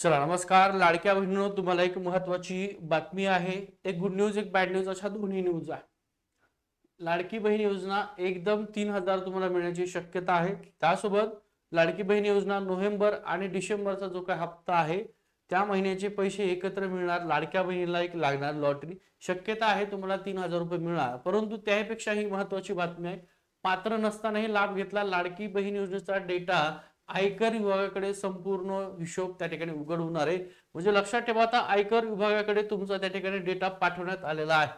चला नमस्कार. लाडक्या बहिणीनो तुम्हाला एक महत्वाची बातमी आहे. एक गुड न्यूज एक बॅड न्यूज अशा दोन्ही न्यूज आहे लाडकी बहीण योजना एकदम तीन हजार तुम्हाला मिळण्याची शक्यता आहे. त्यासोबत लाडकी बहीण योजना नोव्हेंबर आणि डिसेंबरचा जो काही हप्ता आहे त्या महिन्याचे पैसे एकत्र मिळणार. लाडक्या बहिणीला एक लागणार लॉटरी शक्यता आहे तुम्हाला तीन हजार रुपये मिळणार. परंतु त्यापेक्षा ही महत्वाची बातमी आहे. पात्र नसतानाही लाभ घेतला लाडकी बहीण योजनेचा डेटा आयकर विभागाकडे संपूर्ण हिशोब त्या ठिकाणी उघड होणार आहे. म्हणजे लक्षात ठेवा आता आयकर विभागाकडे तुमचा त्या ठिकाणी डेटा पाठवण्यात आलेला आहे.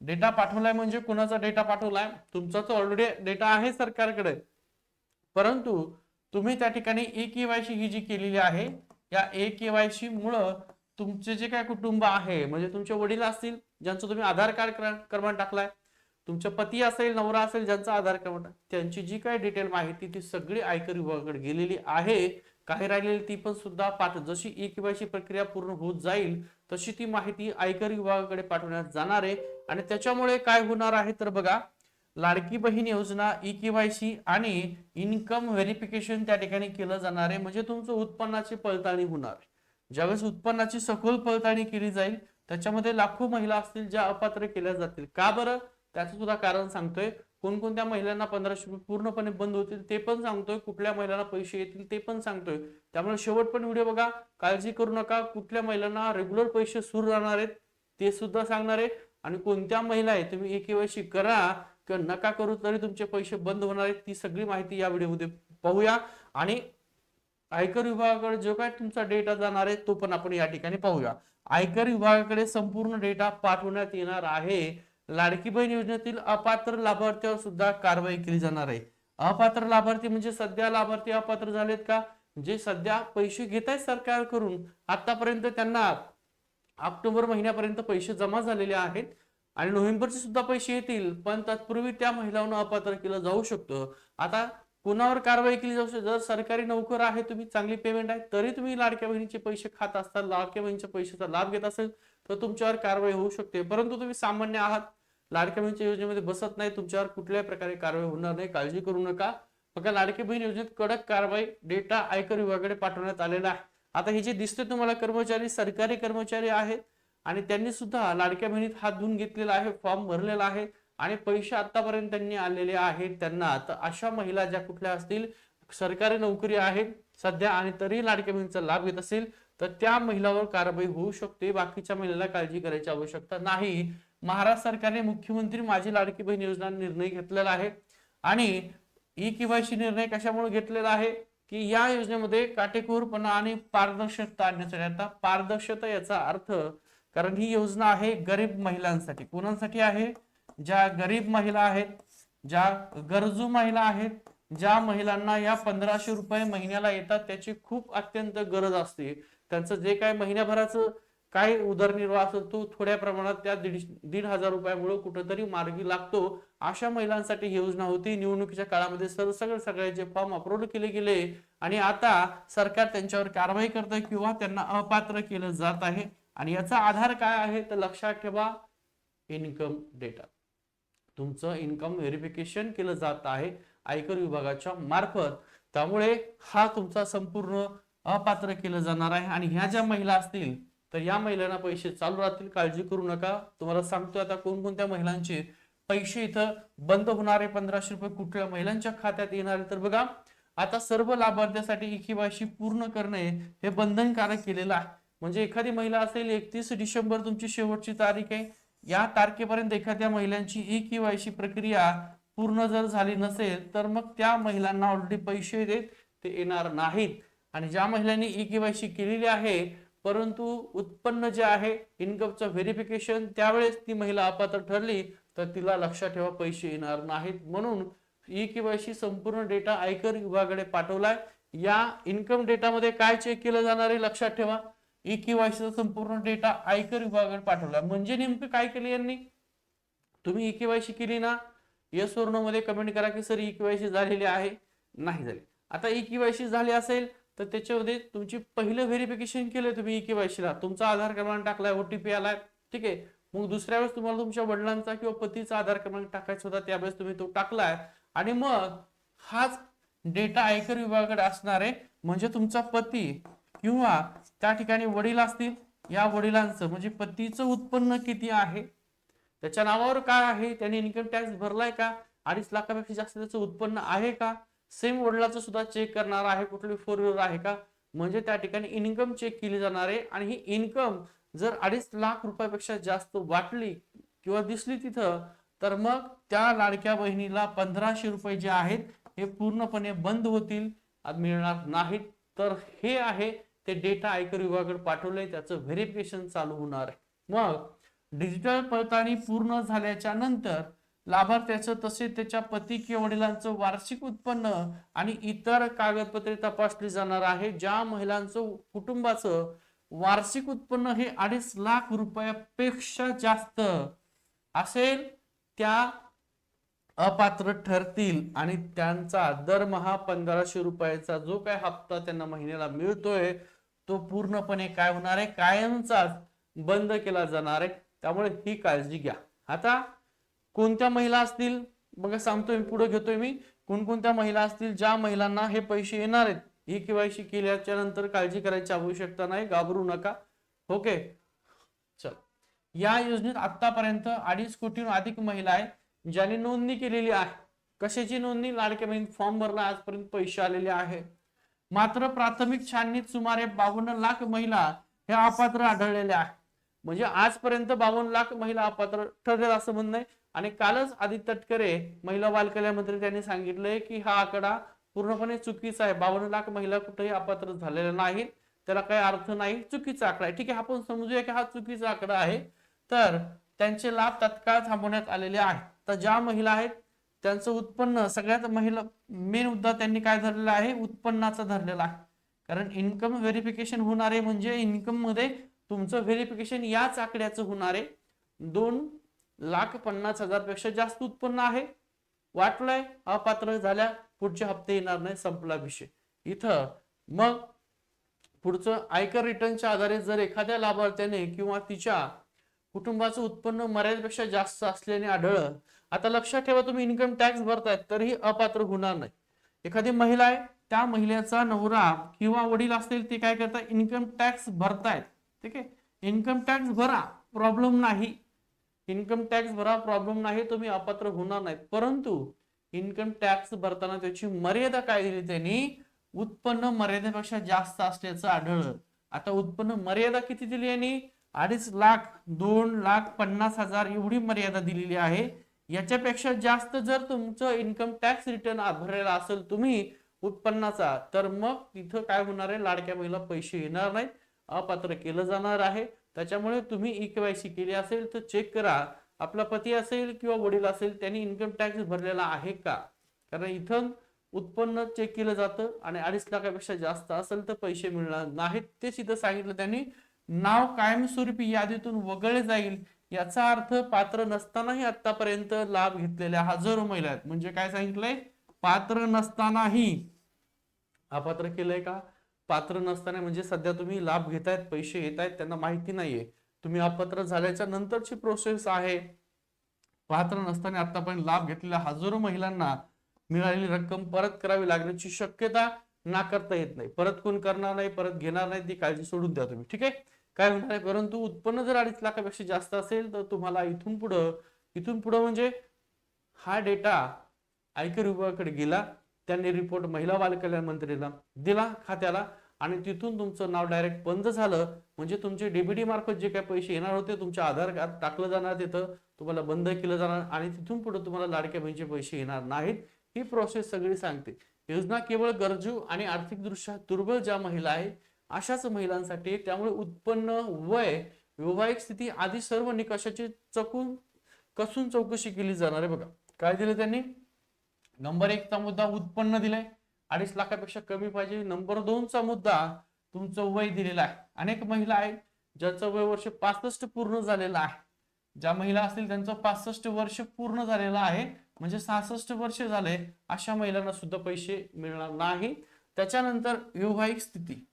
डेटा पाठवलाय म्हणजे कुणाचा डेटा पाठवलाय? तुमचा तो ऑलरेडी डेटा आहे सरकारकडे. परंतु तुम्ही त्या ठिकाणी ए केवायसी ही जी केलेली आहे या ए केवायसी मुळे तुमचे जे काय कुटुंब आहे म्हणजे तुमचे वडील असतील ज्यांचं तुम्ही आधार कार्ड क्रमांक टाकलाय तुमचा पती असेल नवरा असेल ज्यांचा आधार क्रमांक त्यांची जी काही डिटेल माहिती ती सगळी आयकर विभागाकडे गेलेली आहे. काही राहिलेली ती पण सुद्धा पाठ जशी ई केवायसी प्रक्रिया पूर्ण होत जाईल तशी ती माहिती आयकर विभागाकडे पाठवण्यात जाणार आहे. आणि त्याच्यामुळे काय होणार आहे तर बघा लाडकी बहीण योजना ई केवायसी आणि इन्कम व्हेरिफिकेशन त्या ठिकाणी केलं जाणार आहे. म्हणजे तुमचं उत्पन्नाची पडताळणी होणार. ज्यावेळेस उत्पन्नाची सखोल पडताळणी केली जाईल त्याच्यामध्ये लाखो महिला असतील ज्या अपात्र केल्या जातील. का बरं? त्याचं सुद्धा कारण सांगतोय. कोणकोणत्या महिलांना पंधराशे रुपये पूर्णपणे बंद होतील ते पण सांगतोय. कुठल्या महिलांना पैसे येतील ते पण सांगतोय. त्यामुळे शेवट पण व्हिडिओ बघा. काळजी करू नका. कुठल्या महिलांना रेग्युलर पैसे सुरू राहणार आहेत ते सुद्धा सांगणार आहे. आणि कोणत्या महिला आहे तुम्ही एक वर्षी करा किंवा नका करू तरी तुमचे पैसे बंद होणार आहेत. ती सगळी माहिती या व्हिडिओमध्ये पाहूया. आणि आयकर विभागाकडे जो काय तुमचा डेटा जाणार आहे तो पण आपण या ठिकाणी पाहूया. आयकर विभागाकडे संपूर्ण डेटा पाठवण्यात येणार आहे. लाडकी बहीण योजनेतील अपात्र लाभार्थ्यावर सुद्धा कारवाई केली जाणार आहे. अपात्र लाभार्थी म्हणजे सध्या लाभार्थी अपात्र झालेत का? जे सध्या पैसे घेत आहेत सरकारकडून आतापर्यंत त्यांना ऑक्टोबर महिन्यापर्यंत पैसे जमा झालेले आहेत आणि नोव्हेंबरचे सुद्धा पैसे येतील पण तत्पूर्वी त्या महिलांना अपात्र केलं जाऊ शकतं. आता कुणावर कारवाई केली जाऊ शकते? जर सरकारी नोकर आहे तुम्ही चांगली पेमेंट आहे तरी तुम्ही लाडक्या बहिणीचे पैसे खात असताल लाडक्या बहिणीच्या पैशाचा लाभ घेत असेल तर तुमच्यावर कारवाई होऊ शकते. परंतु तुम्ही सामान्य आहात लाडक्या बहिणीच्या योजनेमध्ये बसत नाही तुमच्यावर कुठल्याही प्रकारे कारवाई होणार नाही काळजी करू नका. फक्त लाडकी बहीण योजनेत कडक कारवाई डेटा आयकर विभागाकडे पाठवण्यात आलेला आहे. आता हे जे दिसते तुम्हाला कर्मचारी सरकारी कर्मचारी आहेत आणि त्यांनी सुद्धा लाडक्या बहिणीत हात धुवून घेतलेला आहे फॉर्म भरलेला आहे आणि पैसे आतापर्यंत त्यांनी आलेले आहेत. त्यांना तर अशा महिला ज्या कुठल्या असतील सरकारी नोकरी आहेत सध्या आणि तरी लाडक्या बहिणीचा लाभ घेत असेल तर त्या महिलावर कारवाई होऊ शकते. बाकीच्या महिलेला काळजी करायची आवश्यकता नाही. महाराष्ट्र सरकारने मुख्यमंत्री माझी लाडकी बहीण योजना निर्णय घेतलेला आहे. आणि ई केवायसी निर्णय कशामुळे घेतलेला आहे? की या योजनेमध्ये काटेकोरपणा आणि पारदर्शकता आणण्यासाठी. आता पारदर्शकता याचा अर्थ कारण ही योजना आहे गरीब महिलांसाठी. कोणासाठी आहे? ज्या गरीब महिला आहेत ज्या गरजू महिला आहेत ज्या महिलांना या पंधराशे रुपये महिन्याला येतात त्याची खूप अत्यंत गरज असते. त्यांचं जे काय महिन्याभराचं काय उदरनिर्वाह असेल तो थोड्या प्रमाणात त्या दीड दीड हजार रुपयामुळे कुठंतरी मार्गी लागतो. अशा महिलांसाठी ही योजना होती. निवडणुकीच्या काळामध्ये सर सगळे सगळ्याचे फॉर्म अपलोड केले गेले आणि आता सरकार त्यांच्यावर कारवाई करतं किंवा त्यांना अपात्र केलं जात आहे. आणि याचा आधार काय आहे तर लक्षात ठेवा. Income data. तुमचं इन्कम व्हेरिफिकेशन केलं जात आहे आयकर विभागाच्या मार्फत. त्यामुळे हा तुमचा संपूर्ण अपात्र केलं जाणार आहे. आणि ह्या ज्या महिला असतील तर या महिलांना पैसे चालू राहतील काळजी करू नका. तुम्हाला सांगतोय आता कोणकोणत्या महिलांचे पैसे इथं बंद होणारे पंधराशे रुपये कुठल्या महिलांच्या खात्यात येणारे? तर बघा आता सर्व लाभार्थ्यासाठी ई पूर्ण करणे हे बंधनकारक केलेलं आहे. म्हणजे एखादी महिला असेल एकतीस डिसेंबर तुमची शेवटची तारीख आहे. या तारखेपर्यंत एखाद्या महिलांची ई केवायसी प्रक्रिया पूर्ण जर झाली नसेल तर मग त्या महिलांना ऑलरेडी पैसे देत ते येणार नाहीत. आणि ज्या महिलांनी ई केवायसी केलेली आहे परंतु उत्पन्न जे आहे इन्कमचं व्हेरिफिकेशन त्यावेळेस ती महिला अपात्र ठरली तर तिला लक्षात ठेवा पैसे येणार नाहीत. म्हणून ई केवायसी संपूर्ण डेटा आयकर विभागाकडे पाठवलाय. या इन्कम डेटामध्ये काय चेक केलं जाणार आहे लक्षात ठेवा. ई केवायसीचा संपूर्ण डेटा आयकर विभागाकडे पाठवला म्हणजे नेमकं काय केलं यांनी? तुम्ही ई केवायसी केली ना? येस मध्ये कमेंट करा की सर ई केवायसी झालेली आहे. नाही झाली. आता ई केवायसी झाली असेल तर त्याच्यामध्ये तुमची पहिलं व्हेरिफिकेशन केलं तुम्ही ई केवायसीला तुमचा आधार क्रमांक टाकलाय ओटीपी आलाय. ठीक आहे. मग दुसऱ्या वेळेस तुम्हाला तुमच्या वडिलांचा किंवा पतीचा आधार क्रमांक टाकायचा होता त्यावेळेस तुम्ही तो टाकलाय. आणि मग हाच डेटा आयकर विभागाकडे असणार आहे म्हणजे तुमचा पती किंवा त्या ठिकाणी वडील असतील या वडिलांचं म्हणजे पतीचं उत्पन्न किती आहे? त्याच्या नावावर काय आहे? त्याने इन्कम टॅक्स भरलाय का? अडीच लाखापेक्षा जास्त त्याचं उत्पन्न आहे का? सेम वडिलाचं सुद्धा चेक करणार आहे कुठली फोर व्हीलर आहे का? म्हणजे त्या ठिकाणी इन्कम चेक केली जाणार आहे. आणि ही इन्कम जर अडीच लाख रुपयापेक्षा जास्त वाटली किंवा दिसली तिथं तर मग त्या लाडक्या बहिणीला पंधराशे रुपये जे आहेत हे पूर्णपणे बंद होतील मिळणार नाहीत. तर हे आहे ते डेटा आयकर विभागाकडे पाठवलंय त्याचं व्हेरिफिकेशन चालू होणार आहे. मग डिजिटल पडताळणी पूर्ण झाल्याच्यानंतर लाभार्थ्याचं तसेच त्याच्या पती किंवा वडिलांचं वार्षिक उत्पन्न आणि इतर कागदपत्रे तपासली जाणार आहे ज्या महिलांचं कुटुंबाचं वार्षिक उत्पन्न हे अडीच लाख रुपयापेक्षा जास्त असेल त्या अपात्र ठरतील आणि त्यांचा दरमहा पंधराशे रुपयाचा जो काय हप्ता त्यांना महिन्याला मिळतोय तो पूर्णपणे काय होणार आहे? कायमचाच बंद केला जाणार आहे. त्यामुळे ही काळजी घ्या. आता कोणत्या महिला असतील? बघा सांगतोय मी पुढे घेतोय मी. कोणकोणत्या महिला असतील? ज्या महिलांना हे पैसे येणार आहेत? ही केवायसी केल्याच्यानंतर काळजी करायची आवश्यकता नाही. घाबरू नका. ओके? चल. या योजनेत आतापर्यंत अडीच कोटीहून अधिक महिला आहे ज्यांनी नोंदणी केलेली आहे. कशाची नोंदणी? लाडक्या बहीण फॉर्म भरला आजपर्यंत पैसे आलेले आहे मात्र प्राथमिक छाननीत सुमारे बावन्न लाख महिला हे अपात्र आढळलेल्या आहे म्हणजे आजपर्यंत बावन्न लाख महिला अपात्र ठरलेलं असं म्हणणं आहे. आणि कालच आदित्य तटकरे महिला बाल कल्याण मंत्री त्यांनी सांगितलंय की हा आकडा पूर्णपणे चुकीचा आहे. बावन्न लाख महिला कुठेही अपात्र झालेल्या नाहीत. त्याला काही अर्थ नाही. चुकीचा आकडा आहे. ठीक आहे आपण समजूया की हा चुकीचा आकडा आहे. तर त्यांचे लाभ तत्काळ थांबवण्यात आलेले आहेत. तर ज्या महिला आहेत त्यांचं उत्पन्न सगळ्यात महिला मेन मुद्दा त्यांनी काय धरलेला आहे? उत्पन्नाचा धरलेला आहे. कारण इन्कम व्हेरिफिकेशन होणार आहे म्हणजे इन्कममध्ये तुमचं व्हेरिफिकेशन याच आकड्याचं होणार आहे. दोन लाख पन्नास हजारपेक्षा जास्त उत्पन्न आहे. वाटलंय अपात्र झाल्या पुढचे हप्ते येणार नाही संपला विषय. इथं मग पुढचं आयकर रिटर्नच्या आधारे जर एखाद्या लाभार्थ्याने किंवा तिच्या कुटुंबाचं उत्पन्न मर्यादेपेक्षा जास्त असल्याने आढळलं आता लक्षात ठेवा तुम्ही इन्कम टॅक्स भरतायत तरीही अपात्र होणार नाही. एखादी महिला आहे त्या महिलेचा नवरा किंवा वडील असतील ते काय करतात? इन्कम टॅक्स भरतायत. ठीक आहे? इन्कम टॅक्स भरा प्रॉब्लेम नाही. इन्कम टॅक्स भरा प्रॉब्लेम नाही तुम्ही अपात्र होणार नाहीत. परंतु इन्कम टॅक्स भरताना त्याची मर्यादा काय दिली त्यांनी? उत्पन्न मर्यादेपेक्षा जास्त असल्याचं आढळलं. आता उत्पन्न मर्यादा किती दिली यांनी? अडीच लाख दोन लाख पन्नास हजार एवढी मर्यादा दिलेली आहे. याच्यापेक्षा जास्त जर तुमचं इन्कम टॅक्स रिटर्न भरलेला असेल तुम्ही उत्पन्नाचा तर मग तिथं काय होणार आहे? लाडक्या महिला पैसे येणार नाहीत. अपात्र केलं जाणार आहे. त्याच्यामुळे तुम्ही ई केवायसी केली असेल तर चेक करा. आपला पती असेल किंवा वडील असेल त्यांनी इन्कम टॅक्स भरलेला आहे का? कारण इथं उत्पन्न चेक केलं जातं आणि अडीच लाखापेक्षा जास्त असेल तर पैसे मिळणार नाहीत. ते सिद्ध सांगितलं त्यांनी. नाव कायमस्वरूपी यादीतून वगळले जाईल. याचा अर्थ पात्र नसतानाही आतापर्यंत लाभ घेतलेल्या हजारो महिला आहेत. म्हणजे काय सांगितलंय? पात्र नसतानाही. अपात्र केलंय का? पात्र नसताना म्हणजे सध्या तुम्ही लाभ घेतायत पैसे येत आहेत त्यांना माहिती नाहीये. तुम्ही अपात्र झाल्याच्या नंतरची प्रोसेस आहे. पात्र नसताना आतापर्यंत लाभ घेतलेल्या हजारो महिलांना मिळालेली रक्कम परत करावी लागण्याची शक्यता नाकारता येत नाही. परत कोण करणार नाही परत घेणार नाही ती काळजी सोडून द्या तुम्ही. ठीक आहे? काय होणार आहे? परंतु उत्पन्न जर अडीच लाखापेक्षा जास्त असेल तर तुम्हाला इथून पुढं इथून पुढं म्हणजे हा डेटा आयकर विभागाकडे गेला त्यांनी रिपोर्ट महिला बालकल्याण मंत्रीला दिला खात्याला. आणि तिथून तुमचं नाव डायरेक्ट बंद झालं म्हणजे तुमचे डीबीडी मार्फत जे काही पैसे येणार होते तुमच्या आधार कार्ड टाकलं जाणार तिथं तुम्हाला बंद केलं जाणार आणि तिथून पुढे तुम्हाला लाडक्या बहिणीचे पैसे येणार नाहीत. ही प्रोसेस सगळी सांगते. योजना केवळ गरजू आणि आर्थिकदृष्ट्या दुर्बल ज्या महिला आहेत अशाच महिलांसाठी त्यामुळे उत्पन्न वय वैवाहिक स्थिती आदी सर्व निकषाची चकून कसून चौकशी केली जाणार आहे बघा. काय दिलं त्यांनी? नंबर एकचा मुद्दा उत्पन्न दिलंय. अडीच लाखापेक्षा कमी पाहिजे. नंबर दोनचा मुद्दा तुमचं वय दिलेला आहे. अनेक महिला आहेत ज्यांचं वय वर्ष पासष्ट पूर्ण झालेलं आहे. ज्या महिला असतील त्यांचं पासष्ट वर्ष पूर्ण झालेलं आहे. म्हणजे सहासष्ट वर्ष झाले अशा महिलांना सुद्धा पैसे मिळणार नाही. त्याच्यानंतर वैवाहिक स्थिती.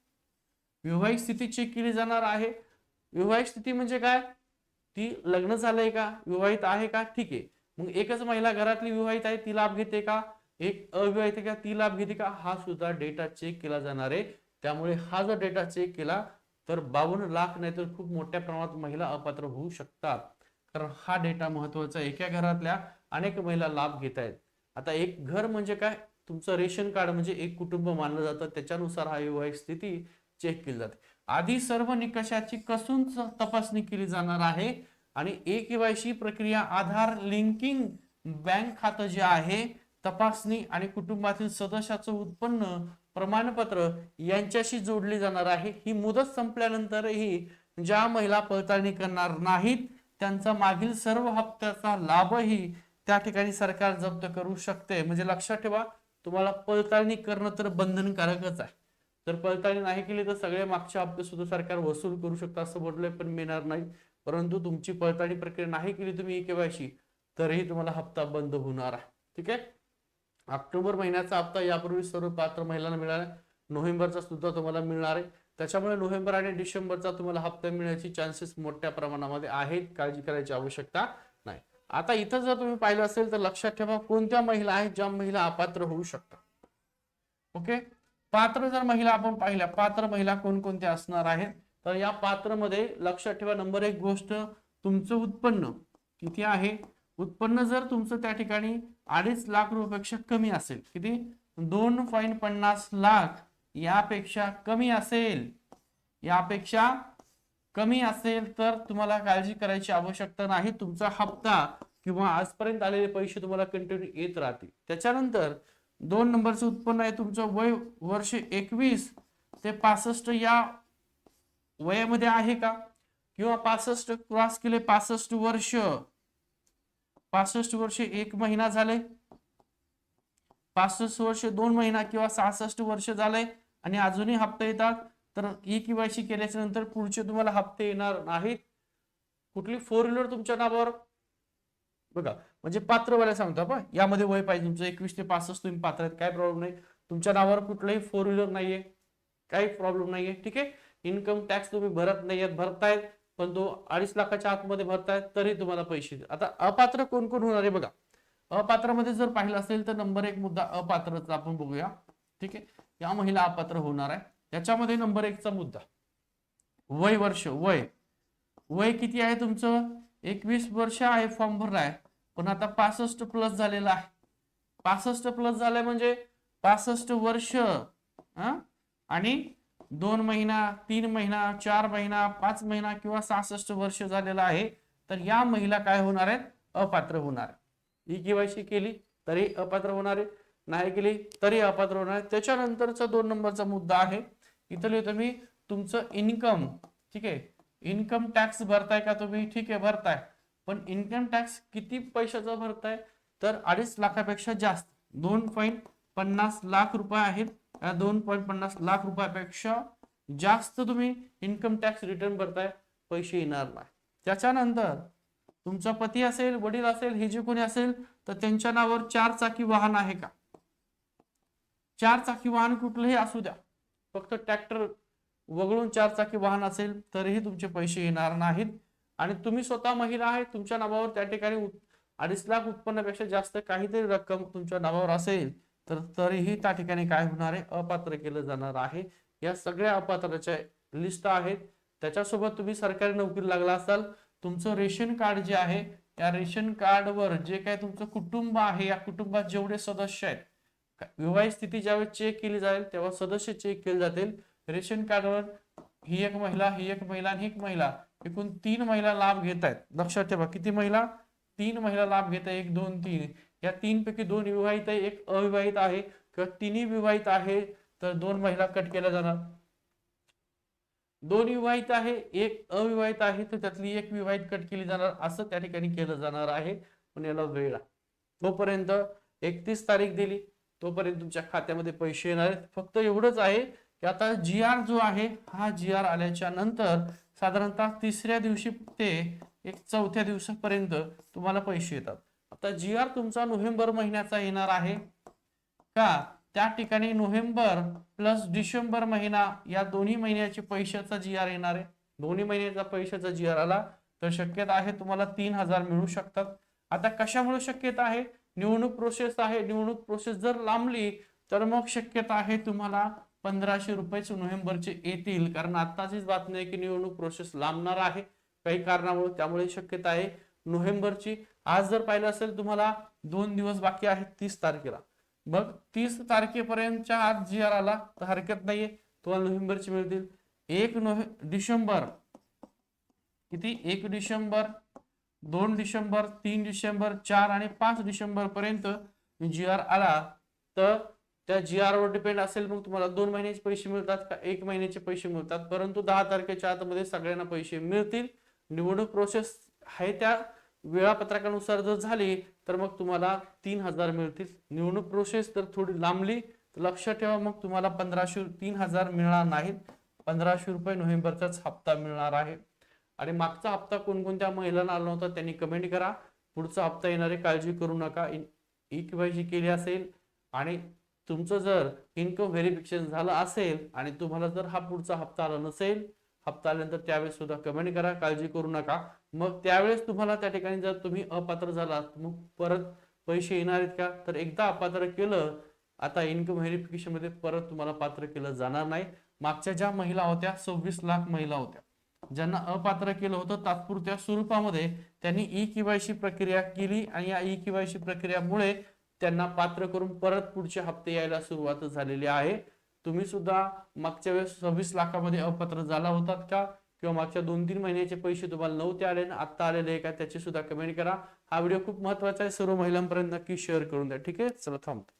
वैवाहिक स्थिती चेक केली जाणार आहे. वैवाहिक स्थिती म्हणजे काय? ती लग्न झालंय का? विवाहित आहे का? ठीक आहे. मग एकच महिला घरातली विवाहित आहे ती लाभ घेते का? एक अविवाहित का ती लाभ घेते का हा सुद्धा डेटा चेक केला जाणार आहे. त्यामुळे हा जर डेटा चेक केला तर बावन्न लाख नाही तर खूप मोठ्या प्रमाणात महिला अपात्र होऊ शकतात. कारण हा डेटा महत्त्वाचा एका घरातल्या अनेक महिला लाभ घेत आहेत. आता एक घर म्हणजे काय? तुमचं रेशन कार्ड म्हणजे एक कुटुंब मानलं जातं. त्याच्यानुसार हा वैवाहिक स्थिती चेक केली जाते. आधी सर्व निकषाची कसून तपासणी केली जाणार आहे. आणि ए केवायसी प्रक्रिया आधार लिंकिंग बँक खातं जे आहे तपासणी आणि कुटुंबातील सदस्याचं उत्पन्न प्रमाणपत्र यांच्याशी जोडली जाणार आहे. ही मुदत संपल्यानंतरही ज्या महिला पडताळणी करणार नाहीत त्यांचा मागील सर्व हप्त्याचा लाभही त्या ठिकाणी सरकार जप्त करू शकते. म्हणजे लक्षात ठेवा तुम्हाला पडताळणी करणं तर बंधनकारकच आहे. जर पडताळणी नाही केली तर सगळे मागचे हप्ते सुद्धा सरकार वसूल करू शकतं असं म्हटलंय पण मिळणार नाही. परंतु तुमची पडताळणी प्रक्रिया नाही केली तुम्ही केवायशी तरीही तुम्हाला हप्ता बंद होणार आहे. ठीक आहे? ऑक्टोबर महिन्याचा हप्ता यापूर्वी सर्व पात्र महिलांना मिळाला. नोव्हेंबरचा सुद्धा तुम्हाला मिळणार आहे. त्याच्यामुळे नोव्हेंबर आणि डिसेंबरचा तुम्हाला हप्ता मिळण्याची चान्सेस मोठ्या प्रमाणामध्ये आहेत. काळजी करायची आवश्यकता नाही. आता इथं जर तुम्ही पाहिलं असेल तर लक्षात ठेवा कोणत्या महिला आहेत ज्या महिला अपात्र होऊ शकतात. ओके? पात्र जर महिला आपण पाहिल्या पात्र महिला कोणकोणत्या असणार आहेत? तर या पात्रमध्ये लक्षात ठेवा नंबर एक गोष्ट तुमचं उत्पन्न किती आहे? उत्पन्न जर तुमचं त्या ठिकाणी अडीच लाख रुपयापेक्षा कमी असेल किती? दोन पॉईंट पन्नास लाख यापेक्षा कमी असेल. यापेक्षा कमी असेल तर तुम्हाला काळजी करायची आवश्यकता नाही. तुमचा हप्ता किंवा आजपर्यंत आलेले पैसे तुम्हाला कंटिन्यू येत राहतील. त्याच्यानंतर दोन नंबरचं उत्पन्न आहे तुमचं वय वर्ष एकवीस. ते पासष्ट या वयामध्ये आहे का? किंवा पासष्ट क्रॉस केले पासष्ट वर्ष. पासष्ट वर्ष एक महिना झाले. पासष्ट वर्ष दोन महिना किंवा सहासष्ट वर्ष झाले आणि अजूनही हप्ते येतात. तर ई केवायसी केल्याच्यानंतर पुढचे तुम्हाला हप्ते येणार नाहीत. कुठली फोर व्हीलर तुमच्या नावावर? बघा म्हणजे पात्रवाल्या सांगतो आपण. यामध्ये वय पाहिजे तुमचं. एकवीस ते पासष्ट तुम्ही पात्र आहेत. काय प्रॉब्लेम नाही. तुमच्या नावावर कुठलाही फोर व्हीलर नाहीये. काही प्रॉब्लेम नाहीये. ठीक आहे? इन्कम टॅक्स तुम्ही भरत नाहीयेत. भरतायत. पण तो अडीच लाखाच्या आतमध्ये भरताय तरी तुम्हाला पैसे आता अपात्र कोण कोण होणार आहे बघा. अपात्रामध्ये जर पाहिलं असेल तर नंबर एक मुद्दा अपात्रचा आपण बघूया. ठीक आहे? या महिला अपात्र होणार आहे. त्याच्यामध्ये नंबर एकचा मुद्दा. वय वर्ष वय. वय किती आहे तुमचं? एकवीस वर्ष आहे फॉर्म भरलाय. पण आता पासष्ट प्लस झालेला आहे. पासष्ट प्लस झालंय म्हणजे पासष्ट वर्ष. आणि दोन महिना तीन महिना चार महिना पाच महिना किंवा सहासष्ट वर्ष झालेला आहे तर या महिला काय होणार आहेत? अपात्र होणार ही केवायसी केली तरी अपात्र होणार आहे नाही केली तरी अपात्र होणार आहे त्याच्यानंतरचा दोन नंबरचा मुद्दा आहे. इथं लिहितो मी तुमचं इन्कम ठीक आहे? इन्कम टॅक्स भरताय का तुम्ही? ठीक आहे भरताय. पण इन्कम टॅक्स किती पैशाचा भरताय? तर अडीच लाखापेक्षा जास्त. दोन पॉईंट पन्नास लाख रुपये आहेत. दोन पॉईंट पन्नास लाख रुपयापेक्षा जास्त तुम्ही इन्कम टॅक्स रिटर्न भरताय पैसे येणार नाही. त्याच्यानंतर तुमचा पती असेल वडील असेल हे जे कोणी असेल तर त्यांच्या नावावर चार चाकी वाहन आहे का? चार चाकी वाहन कुठलंही असू द्या. फक्त ट्रॅक्टर वगळून चार चाकी वाहन असेल तरीही तुमचे पैसे येणार नाहीत. आणि तुम्ही स्वतः महिला आहे तुमच्या नावावर त्या ठिकाणी अडीच लाख उत्पन्नापेक्षा जास्त काहीतरी रक्कम तुमच्या नावावर असेल तर तरीही त्या ठिकाणी काय होणार? आहे अपात्र केलं जाणार आहे. या सगळ्या अपात्राच्या लिस्ट आहेत. त्याच्यासोबत तुम्ही सरकारी नोकरी लागला असाल तुमचं रेशन कार्ड जे आहे या रेशन कार्डवर जे काय तुमचं कुटुंब आहे या कुटुंबात जेवढे सदस्य आहेत विवाहित स्थिती ज्यावेळेस चेक केली जाईल तेव्हा सदस्य चेक केले जातील. रेशन कार्डवर ही एक महिला ही एक महिला आणि एक महिला एकूण तीन महिला लाभ घेत आहेत. लक्षात ठेवा किती महिला? तीन महिला लाभ घेत आहे. एक दोन तीन. या तीन पैकी दोन विवाहित आहे एक अविवाहित आहे किंवा तिन्ही विवाहित आहे तर दोन महिला कट केल्या जाणार. दोन विवाहित आहे एक अविवाहित आहे तर त्यातली एक विवाहित कट केली जाणार असं त्या ठिकाणी केलं जाणार आहे पण याला वेळ तोपर्यंत एकतीस तारीख दिली तोपर्यंत तुमच्या खात्यामध्ये पैसे येणार आहेत. फक्त एवढंच आहे की आता जी आर जो आहे हा जी आर आल्याच्यानंतर साधारणतः तिसऱ्या दिवशी ते एक चौथ्या दिवसापर्यंत तुम्हाला पैसे येतात. आता जी आर तुमचा नोव्हेंबर महिन्याचा येणार आहे. का? त्या ठिकाणी नोव्हेंबर प्लस डिसेंबर महिना या दोन्ही महिन्याचे पैशाचा जी आर येणार आहे. दोन्ही महिन्याचा पैशाचा जी आर आला तर शक्यता आहे तुम्हाला तीन हजार मिळू शकतात. आता कशामुळे शक्यता आहे? निवडणूक प्रोसेस आहे. निवडणूक प्रोसेस जर लांबली तर मग शक्यता आहे तुम्हाला पंधराशे रुपयेच नोव्हेंबरचे येतील. कारण आताचीच बातमी आहे की निवडणूक प्रोसेस लांबणार आहे. काही कारणामुळे त्यामुळे शक्यता आहे नोव्हेंबरची. आज जर पाहिलं असेल तुम्हाला दोन दिवस बाकी आहेत तीस तारखेला. मग तीस तारखेपर्यंतच्या आत जी आर आला तर हरकत नाहीये. तुम्हाला नोव्हेंबरची मिळतील एक नोव्हे डिसेंबर. किती? एक डिसेंबर दोन डिसेंबर तीन डिसेंबर चार आणि पाच डिसेंबर पर्यंत जी आर आला तर त्या जी आर वर डिपेंड असेल मग तुम्हाला दोन महिन्याचे पैसे मिळतात का? एक महिन्याचे पैसे मिळतात. परंतु दहा तारखेच्या आतमध्ये सगळ्यांना पैसे मिळतील. निवडणूक प्रोसेस आहे त्या वेळापत्रकानुसार जर झाली तर मग तुम्हाला तीन हजार मिळतील. निवडणूक प्रोसेस तर थोडी लांबली तर लक्षात ठेवा मग तुम्हाला पंधराशे तीन हजार मिळणार नाहीत. पंधराशे रुपये नोव्हेंबरचाच हप्ता मिळणार आहे. आणि मागचा हप्ता कोणकोणत्या महिलांना आला नव्हता त्यांनी कमेंट करा. पुढचा हप्ता येणारे काळजी करू नका. ई केवायसी केली असेल आणि तुमचं जर इन्कम व्हेरिफिकेशन झालं असेल आणि तुम्हाला जर हा पुढचा हप्ता आला नसेल हप्ता आल्यानंतर त्यावेळेस सुद्धा कमेंट करा. काळजी करू नका. मग त्यावेळेस तुम्हाला त्या ठिकाणी जर तुम्ही अपात्र झालात मग परत पैसे येणार आहेत का? तर एकदा अपात्र केलं आता इन्कम व्हेरिफिकेशनमध्ये परत तुम्हाला पात्र केलं जाणार नाही. मागच्या ज्या महिला होत्या सव्वीस लाख महिला होत्या. ज्यांना अपात्र केलं होतं तात्पुरत्या स्वरूपामध्ये त्यांनी ई केवायसी प्रक्रिया केली आणि या ई केवायसी प्रक्रियामुळे त्यांना पात्र करून परत पुढचे हप्ते यायला सुरुवात झालेली आहे. तुम्ही सुद्धा मागच्या वेळेस सव्वीस लाखामध्ये अपात्र झाला होतात का? किंवा मागच्या दोन तीन महिन्याचे पैसे तुम्हाला नव्हते आले ना आत्ता आलेले आहे का त्याची सुद्धा कमेंट करा. हा व्हिडिओ खूप महत्त्वाचा आहे. सर्व महिलांपर्यंत नक्की शेअर करून द्या. ठीक आहे? चला थांबतो.